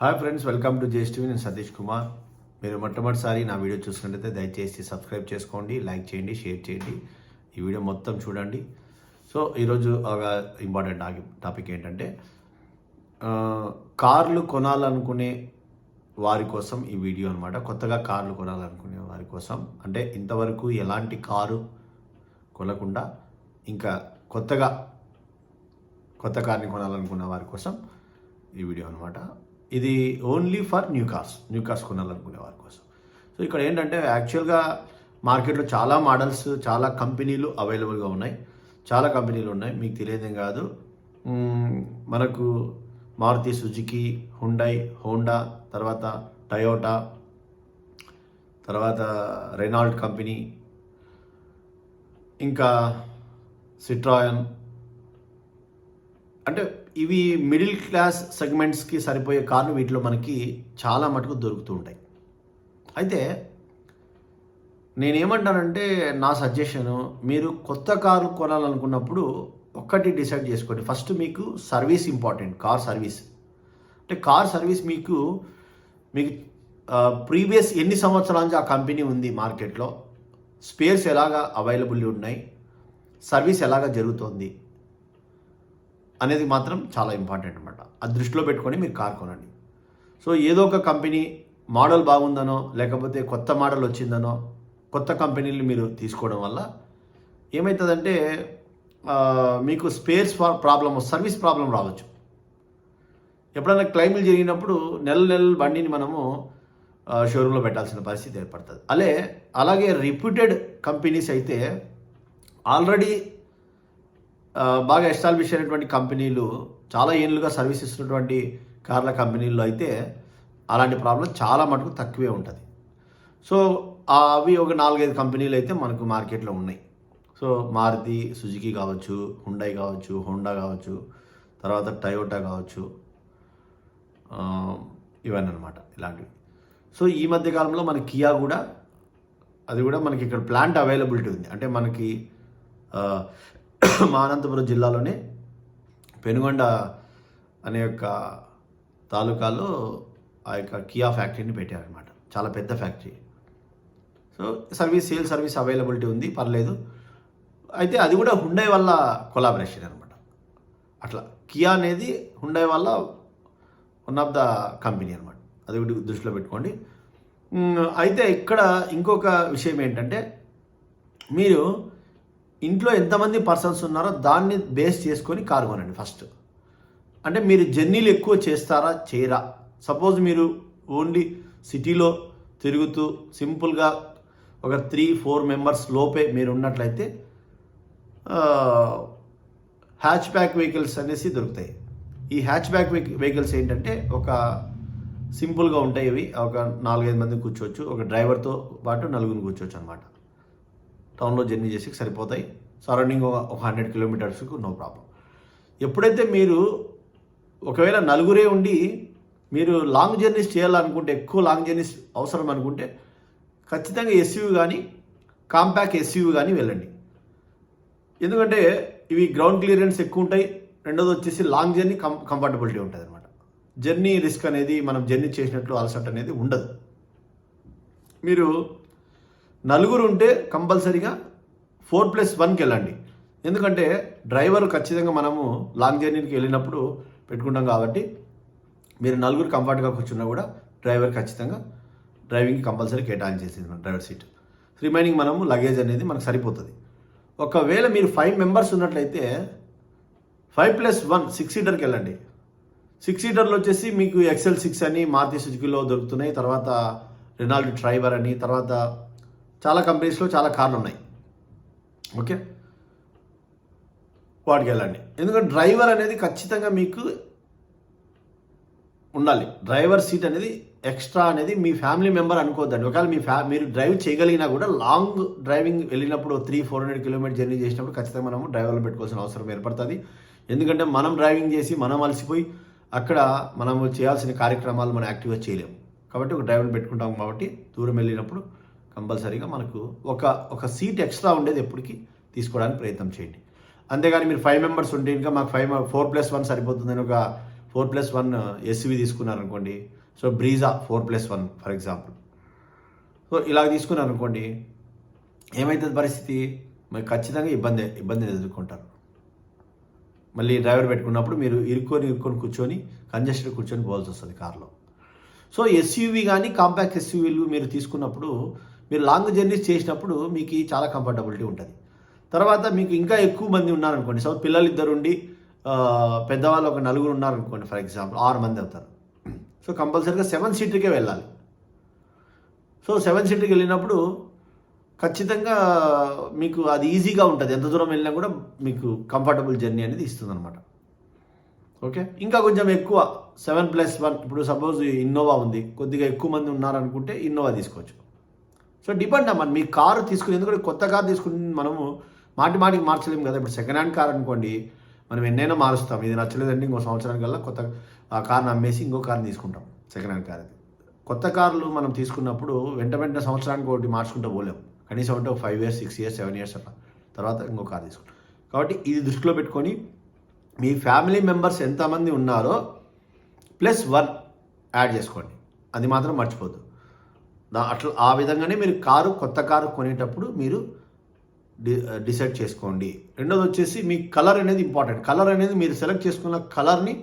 Hi friends welcome to JSTV నేను సతీష్ కుమార్ మీరు మొట్టమొదటిసారి నా వీడియో చూసినట్లయితే దయచేసి సబ్స్క్రైబ్ చేసుకోండి లైక్ చేయండి షేర్ చేయండి. ఈ వీడియో మొత్తం చూడండి. సో ఈరోజు ఒక ఇంపార్టెంట్ టాపిక్ ఏంటంటే కార్లు కొనాలనుకునే వారి కోసం ఈ వీడియో అనమాట కొత్తగా కార్లు కొనాలనుకునే వారి కోసం. అంటే ఇంతవరకు ఎలాంటి కారు కొనకుండా ఇంకా కొత్తగా కొత్త కార్ని కొనాలనుకున్న వారి కోసం ఈ వీడియో అనమాట ఇది only for new cars new cars కొనాలనుకునే వారి కోసం. సో ఇక్కడ ఏంటంటే యాక్చువల్గా మార్కెట్లో చాలా మోడల్స్ చాలా కంపెనీలు అవైలబుల్గా ఉన్నాయి. చాలా కంపెనీలు ఉన్నాయి. మీకు తెలియదేం కాదు. మనకు మారుతి సుజుకి హుండై హోండా తర్వాత టయోటా తర్వాత రెనాల్డ్ కంపెనీ ఇంకా సిట్రాయన్ అంటే ఇవి మిడిల్ క్లాస్ సెగ్మెంట్స్కి సరిపోయే కార్లు వీటిలో మనకి చాలా మటుకు దొరుకుతూ ఉంటాయి. అయితే నేనేమంటానంటే నా సజెషను మీరు కొత్త కారు కొనాలనుకున్నప్పుడు ఒక్కటి డిసైడ్ చేసుకోండి. ఫస్ట్ మీకు సర్వీస్ ఇంపార్టెంట్ కార్ సర్వీస్. అంటే కార్ సర్వీస్ మీకు మీకు ప్రీవియస్ ఎన్ని సంవత్సరాల నుంచి ఆ కంపెనీ ఉంది మార్కెట్లో స్పేర్స్ ఎలాగా అవైలబుల్ ఉన్నాయి సర్వీస్ ఎలాగా జరుగుతోంది అనేది మాత్రం చాలా ఇంపార్టెంట్ అనమాట అది దృష్టిలో పెట్టుకొని మీరు కార్ కొనండి. సో ఏదో ఒక కంపెనీ మోడల్ బాగుందనో లేకపోతే కొత్త మోడల్ వచ్చిందనో కొత్త కంపెనీలు మీరు తీసుకోవడం వల్ల ఏమవుతుందంటే మీకు స్పేర్స్ ప్రాబ్లమ్ సర్వీస్ ప్రాబ్లం రావచ్చు. ఎప్పుడైనా క్లైమ్లు జరిగినప్పుడు నెల నెల బండిని మనము షోరూంలో పెట్టాల్సిన పరిస్థితి ఏర్పడుతుంది. అలే అలాగే రిప్యూటెడ్ కంపెనీస్ అయితే ఆల్రెడీ బాగా ఎస్టాబ్లిష్ అయినటువంటి కంపెనీలు చాలా ఏళ్ళుగా సర్వీస్ ఇస్తున్నటువంటి కార్ల కంపెనీల్లో అయితే అలాంటి ప్రాబ్లం చాలా మటుకు తక్కువే ఉంటుంది. సో అవి ఒక నాలుగైదు కంపెనీలు అయితే మనకు మార్కెట్లో ఉన్నాయి. సో మారుతి సుజుకి కావచ్చు హుండై కావచ్చు హోండా కావచ్చు తర్వాత టయోటా కావచ్చు ఇవన్నీ అనమాట ఇలాంటివి. సో ఈ మధ్య కాలంలో మన కియా కూడా అది కూడా మనకి ఇక్కడ ప్లాంట్ అవైలబిలిటీ ఉంది. అంటే మనకి మా అనంతపురం జిల్లాలోనే పెనుగొండ అనే యొక్క తాలూకాలో ఆ యొక్క కియా ఫ్యాక్టరీని పెట్టారనమాట చాలా పెద్ద factory. So service sale service availability ఉంది పర్లేదు. అయితే అది కూడా హుండై వల్ల కొలాబరేషన్ అనమాట అట్లా కియా అనేది హుండై వల్ల వన్ ఆఫ్ ద కంపెనీ అనమాట అది ఒకటి దృష్టిలో పెట్టుకోండి. అయితే ఇక్కడ ఇంకొక విషయం ఏంటంటే మీరు ఇంట్లో ఎంతమంది పర్సన్స్ ఉన్నారో దాన్ని బేస్ చేసుకొని కారు కొనండి ఫస్ట్. అంటే మీరు జర్నీలు ఎక్కువ చేస్తారా? చేయరా. సపోజ్ మీరు ఓన్లీ సిటీలో తిరుగుతూ సింపుల్గా ఒక త్రీ ఫోర్ మెంబర్స్ లోపే మీరు ఉన్నట్లయితే హ్యాచ్ బ్యాక్ వెహికల్స్ అనేసి దొరుకుతాయి. ఈ హ్యాచ్ బ్యాక్ వెహికల్స్ ఏంటంటే ఒక సింపుల్గా ఉంటాయి ఇవి ఒక నాలుగైదు మంది కూర్చోవచ్చు. ఒక డ్రైవర్తో పాటు నలుగురిని కూర్చోవచ్చు అనమాట టౌన్లో జర్నీ చేసి సరిపోతాయి. సరౌండింగ్ ఒక హండ్రెడ్ కిలోమీటర్స్కు నో ప్రాబ్లం ఎప్పుడైతే మీరు ఒకవేళ నలుగురే ఉండి మీరు లాంగ్ జర్నీస్ చేయాలనుకుంటే ఎక్కువ లాంగ్ జర్నీస్ అవసరం అనుకుంటే ఖచ్చితంగా ఎస్యూవి కానీ కాంపాక్ట్ ఎస్యూవి కానీ వెళ్ళండి. ఎందుకంటే ఇవి గ్రౌండ్ క్లియరెన్స్ ఎక్కువ ఉంటాయి. రెండోది వచ్చేసి లాంగ్ జర్నీ కం కంఫర్టబిలిటీ ఉంటుంది అనమాట జర్నీ రిస్క్ అనేది మనం జర్నీ చేసినట్లు అలసట అనేది ఉండదు. మీరు నలుగురు ఉంటే కంపల్సరీగా ఫోర్ ప్లస్ వన్కి వెళ్ళండి. ఎందుకంటే డ్రైవర్ ఖచ్చితంగా మనము లాంగ్ జర్నీకి వెళ్ళినప్పుడు పెట్టుకుంటాం కాబట్టి మీరు నలుగురు కంఫర్ట్గా కూర్చున్నా కూడా డ్రైవర్ ఖచ్చితంగా డ్రైవింగ్కి కంపల్సరీ కేటాయించేసింది మన డ్రైవర్ సీట్. రిమైనింగ్ మనము లగేజ్ అనేది మనకు సరిపోతుంది. ఒకవేళ మీరు ఫైవ్ మెంబర్స్ ఉన్నట్లయితే ఫైవ్ ప్లస్ వన్ సిక్స్ సీటర్కి వెళ్ళండి. సిక్స్ సీటర్లో వచ్చేసి మీకు ఎక్సెల్ సిక్స్ అని మారుతి సుజుకిలో దొరుకుతున్నాయి. తర్వాత రెనాల్డ్ ట్రైవర్ అని తర్వాత చాలా కంపెనీస్లో చాలా కార్లు ఉన్నాయి ఓకే? వాటికి వెళ్ళండి ఎందుకంటే డ్రైవర్ అనేది ఖచ్చితంగా మీకు ఉండాలి. డ్రైవర్ సీట్ అనేది ఎక్స్ట్రా అనేది మీ ఫ్యామిలీ మెంబర్ అనుకోవద్దండి ఒకవేళ మీ ఫ్యా మీరు డ్రైవ్ చేయగలిగినా కూడా లాంగ్ డ్రైవింగ్ వెళ్ళినప్పుడు three four hundred kilometer journey చేసినప్పుడు ఖచ్చితంగా మనము డ్రైవర్లు పెట్టుకోవాల్సిన అవసరం ఏర్పడుతుంది. ఎందుకంటే మనం డ్రైవింగ్ చేసి మనం అలసిపోయి అక్కడ మనము చేయాల్సిన కార్యక్రమాలు మనం యాక్టివ్గా చేయలేము. కాబట్టి ఒక డ్రైవర్ని పెట్టుకుంటాం కాబట్టి దూరం వెళ్ళినప్పుడు కంపల్సరీగా మనకు ఒక ఒక సీట్ ఎక్స్ట్రా ఉండేది ఎప్పటికీ తీసుకోవడానికి ప్రయత్నం చేయండి. అంతేగాని మీరు ఫైవ్ మెంబర్స్ ఉంటే ఇంకా మాకు ఫైవ్ ఫోర్ ప్లస్ వన్ సరిపోతుందని ఒక four plus one SUV తీసుకున్నారనుకోండి. So Brezza four plus one for example. So ఇలా తీసుకున్నారనుకోండి ఏమవుతుంది పరిస్థితి? మరి ఖచ్చితంగా ఇబ్బంది ఇబ్బందిని ఎదుర్కొంటారు. మళ్ళీ డ్రైవర్ పెట్టుకున్నప్పుడు మీరు ఇరుక్కొని ఇరుక్కొని కూర్చొని కంజెస్టెడ్ కూర్చొని పోవాల్సి వస్తుంది కార్లో. సో ఎస్యూవి కానీ కాంపాక్ట్ ఎస్యూవీలు మీరు తీసుకున్నప్పుడు మీరు లాంగ్ జర్నీస్ చేసినప్పుడు మీకు చాలా కంఫర్టబిలిటీ ఉంటుంది. తర్వాత మీకు ఇంకా ఎక్కువ మంది ఉన్నారనుకోండి సో పిల్లలు ఇద్దరు ఉండి పెద్దవాళ్ళు ఒక నలుగురు ఉన్నారనుకోండి ఫర్ ఎగ్జాంపుల్ ఆరు మంది అవుతారు. సో కంపల్సరీగా సెవెన్ సీటర్కే వెళ్ళాలి. సో సెవెన్ సీటర్కి వెళ్ళినప్పుడు ఖచ్చితంగా మీకు అది ఈజీగా ఉంటుంది. ఎంత దూరం వెళ్ళినా కూడా మీకు కంఫర్టబుల్ జర్నీ అనేది ఇస్తుంది అనమాట ఓకే ఇంకా కొంచెం ఎక్కువ సెవెన్ ప్లస్ వన్ ఇప్పుడు సపోజ్ ఇన్నోవా ఉంది. కొద్దిగా ఎక్కువ మంది ఉన్నారనుకుంటే ఇన్నోవా తీసుకోవచ్చు. సో డిపెండ్ అమ్మా మీ కారు తీసుకుని ఎందుకంటే కొత్త కారు తీసుకుని మనము మాటి మాటికి మార్చలేము కదా. ఇప్పుడు సెకండ్ హ్యాండ్ కార్ అనుకోండి మనం ఎన్నైనా మారుస్తాం. ఇది నచ్చలేదండి ఇంకో సంవత్సరానికల్లా కొత్త ఆ కార్ని అమ్మేసి ఇంకో కార్ని తీసుకుంటాం సెకండ్ హ్యాండ్ కార్ అది కొత్త కార్లు మనం తీసుకున్నప్పుడు వెంట వెంట సంవత్సరానికి ఒకటి మార్చుకుంటూ పోలేం. కనీసం అంటే ఒక five years six years seven years అట్లా. తర్వాత ఇంకో కార్ తీసుకుంటాం. కాబట్టి ఇది దృష్టిలో పెట్టుకొని మీ ఫ్యామిలీ మెంబర్స్ ఎంతమంది ఉన్నారో ప్లస్ వన్ యాడ్ చేసుకోండి. అది మాత్రం మర్చిపోద్దు. దా అట్లా ఆ విధంగానే మీరు కారు కొత్త కారు కొనేటప్పుడు మీరు డి డిసైడ్ చేసుకోండి. రెండోది వచ్చేసి మీ కలర్ అనేది ఇంపార్టెంట్. కలర్ అనేది మీరు సెలెక్ట్ చేసుకున్న కలర్ని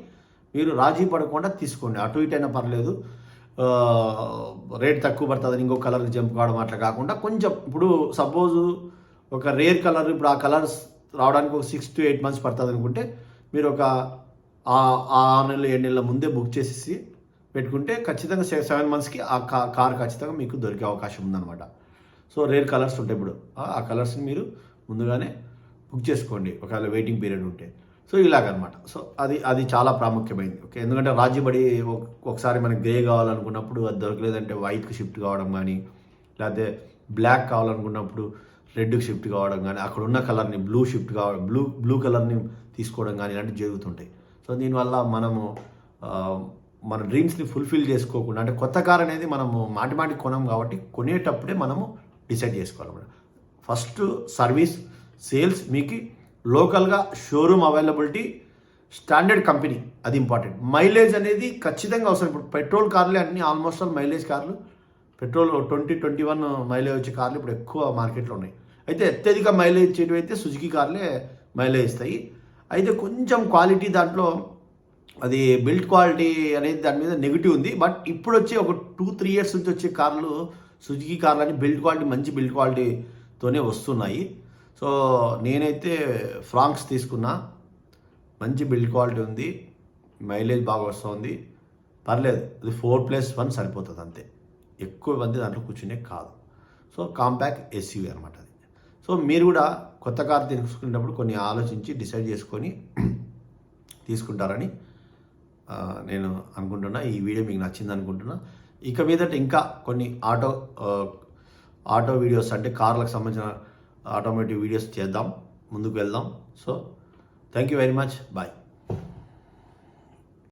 మీరు రాజీ పడకుండా తీసుకోండి. అటు ఇటు అయినా పర్లేదు రేట్ తక్కువ పడుతుందని ఇంకో కలర్ జంప్ కావడం అట్లా కాకుండా కొంచెం ఇప్పుడు సపోజు ఒక రేర్ కలర్ ఇప్పుడు ఆ కలర్స్ రావడానికి ఒక సిక్స్ టు ఎయిట్ మంత్స్ పడుతుంది అనుకుంటే మీరు ఒక ఆ- ఆరు నెలలు ఏడు నెలల ముందే బుక్ చేసేసి పెట్టుకుంటే ఖచ్చితంగా సెవెన్ మంత్స్కి ఆ కార్ ఖచ్చితంగా మీకు దొరికే అవకాశం ఉందన్నమాట. సో రేర్ కలర్స్ ఉంటాయి ఇప్పుడు ఆ- కలర్స్ని మీరు ముందుగానే బుక్ చేసుకోండి. ఒకవేళ వెయిటింగ్ పీరియడ్ ఉంటే. సో ఇలాగనమాట సో అది అది చాలా ప్రాముఖ్యమైంది. ఓకే? ఎందుకంటే రాజీబడి ఒకసారి మనకి గ్రే కావాలనుకున్నప్పుడు అది దొరకలేదంటే వైట్కి షిఫ్ట్ కావడం కానీ లేకపోతే బ్లాక్ కావాలనుకున్నప్పుడు రెడ్కి షిఫ్ట్ కావడం కానీ అక్కడ ఉన్న కలర్ని బ్లూ షిఫ్ట్ కావడం బ్లూ బ్లూ కలర్ని తీసుకోవడం కానీ ఇలాంటివి జరుగుతుంటాయి. సో దీనివల్ల మనము మన డ్రీమ్స్ని ఫుల్ఫిల్ చేసుకోకుండా అంటే కొత్త కార్ అనేది మనము మాటి మాటి కొనం కాబట్టి కొనేటప్పుడే మనము డిసైడ్ చేసుకోవాలన్నమాట ఫస్ట్ సర్వీస్ సేల్స్ మీకు లోకల్గా షోరూమ్ అవైలబిలిటీ స్టాండర్డ్ కంపెనీ అది ఇంపార్టెంట్ మైలేజ్ అనేది ఖచ్చితంగా అవసరం. ఇప్పుడు పెట్రోల్ కార్లే అన్ని ఆల్మోస్ట్ ఆల్ మైలేజ్ కార్లు. Petrol twenty twenty one mileage వచ్చే కార్లు ఇప్పుడు ఎక్కువ మార్కెట్లో ఉన్నాయి. అయితే అత్యధిక మైలేజ్ ఇచ్చేటివి అయితే సుజుకి కార్లే మైలేజ్ ఇస్తాయి. అయితే కొంచెం క్వాలిటీ దాంట్లో అది బిల్డ్ క్వాలిటీ అనేది దాని మీద నెగిటివ్ ఉంది. బట్ ఇప్పుడు వచ్చే ఒక టూ త్రీ ఇయర్స్ నుంచి వచ్చే కార్లు సుజుకి కార్లు అని బిల్డ్ క్వాలిటీ మంచి బిల్డ్ క్వాలిటీతోనే వస్తున్నాయి. సో నేనైతే ఫ్రాంక్స్ తీసుకున్నా. మంచి బిల్డ్ క్వాలిటీ ఉంది. మైలేజ్ బాగా వస్తుంది. పర్లేదు అది ఫోర్ ప్లస్ వన్ సరిపోతుంది అంతే. ఎక్కువ మంది దాంట్లో కూర్చునే కాదు. సో కాంపాక్ట్ ఎస్యూవీ అనమాట అది. సో మీరు కూడా కొత్త కార్ తీసుకునేటప్పుడు కొన్ని ఆలోచించి డిసైడ్ చేసుకొని తీసుకుంటారని నేను అనుకుంటున్నా ఈ వీడియో మీకు నచ్చింది అనుకుంటున్నా. ఇక మీదట ఇంకా కొన్ని ఆటో ఆటో వీడియోస్ అంటే కార్లకు సంబంధించిన ఆటోమేటిక్ వీడియోస్ చేద్దాం ముందుకు వెళ్దాం. So thank you very much bye